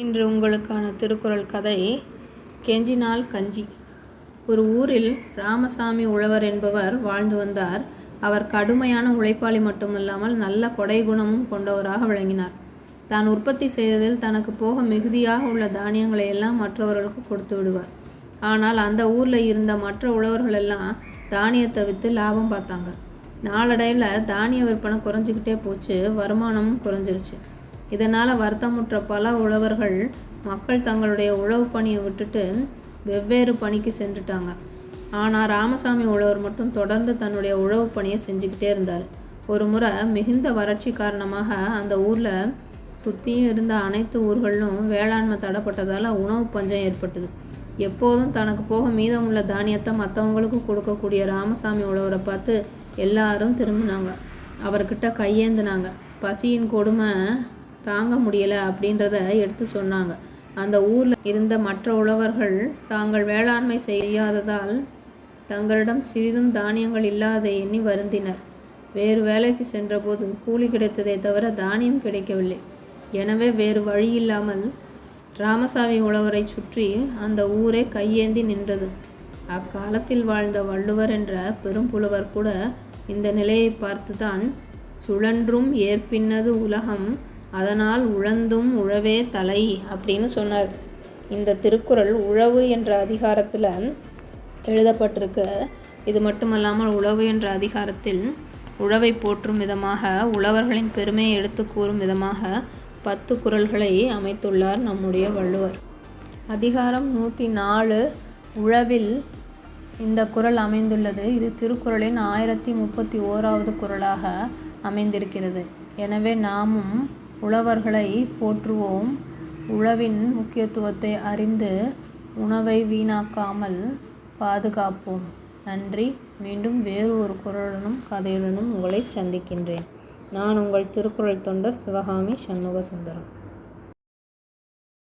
இன்று உங்களுக்கான திருக்குறள் கதை கெஞ்சினால் கஞ்சி. ஒரு ஊரில் ராமசாமி உழவர் என்பவர் வாழ்ந்து வந்தார். அவர் கடுமையான உழைப்பாளி மட்டுமல்லாமல் நல்ல கொடை குணமும் கொண்டவராக விளங்கினார். தான் உற்பத்தி செய்ததில் தனக்கு போக மிகுதியாக உள்ள தானியங்களை எல்லாம் மற்றவர்களுக்கு கொடுத்து விடுவார். ஆனால் அந்த ஊரில் இருந்த மற்ற உழவர்கள் எல்லாம் தானியத்தை விற்று லாபம் பார்த்தாங்க. நாளடைவில் தானிய விற்பனை குறைஞ்சிக்கிட்டே போச்சு வருமானமும் குறைஞ்சிருச்சு. இதனால் வருத்தமுற்ற பல உழவர்கள் மக்கள் தங்களுடைய உழவு பணியை விட்டுட்டு வெவ்வேறு பணிக்கு சென்றுட்டாங்க. ஆனால் ராமசாமி உழவர் மட்டும் தொடர்ந்து தன்னுடைய உழவு பணியை செஞ்சுக்கிட்டே இருந்தார். ஒரு முறை மிகுந்த வறட்சி காரணமாக அந்த ஊரில் சுற்றியும் இருந்த அனைத்து ஊர்களிலும் வேளாண்மை தடப்பட்டதால் உணவு பஞ்சம் ஏற்பட்டது. எப்போதும் தனக்கு போக மீதமுள்ள தானியத்தை மற்றவங்களுக்கு கொடுக்கக்கூடிய ராமசாமி உழவரை பார்த்து எல்லாரும் திரும்பினாங்க. அவர்கிட்ட கையேந்தினாங்க. பசியின் கொடுமை தாங்க முடியலை அப்படின்றத எடுத்து சொன்னாங்க. அந்த ஊரில் இருந்த மற்ற உழவர்கள் தாங்கள் வேளாண்மை செய்யாததால் தங்களிடம் சிறிதும் தானியங்கள் இல்லாத எண்ணி வருந்தினர். வேறு வேலைக்கு சென்றபோது கூலி கிடைத்ததை தவிர தானியம் கிடைக்கவில்லை. எனவே வேறு வழி இல்லாமல் ராமசாமி உழவரை சுற்றி அந்த ஊரே கையேந்தி நின்றது. அக்காலத்தில் வாழ்ந்த வள்ளுவர் என்ற பெரும் புலவர் கூட இந்த நிலையை பார்த்துதான் சுழன்றும் ஏற்பின்னது உலகம் அதனால் உழந்தும் உழவே தலை அப்படின்னு சொன்னார். இந்த திருக்குறள் உழவு என்ற அதிகாரத்தில் எழுதப்பட்டிருக்கு. இது மட்டுமல்லாமல் உழவு என்ற அதிகாரத்தில் உழவை போற்றும் விதமாக உழவர்களின் பெருமையை எடுத்து கூறும் விதமாக பத்து குறள்களை அமைத்துள்ளார் நம்முடைய வள்ளுவர். அதிகாரம் நூற்றி நாலு உழவில் இந்த குறள் அமைந்துள்ளது. இது திருக்குறளின் ஆயிரத்தி முப்பத்தி ஓராவது குறளாக அமைந்திருக்கிறது. எனவே நாமும் உழவர்களை போற்றுவோம். உழவின் முக்கியத்துவத்தை அறிந்து உணவை வீணாக்காமல் பாதுகாப்போம். நன்றி. மீண்டும் வேறு ஒரு குரலுடனும் கதையுடனும் உங்களை சந்திக்கின்றேன். நான் உங்கள் திருக்குறள் தொண்டர் சிவகாமி சண்முக சுந்தரம்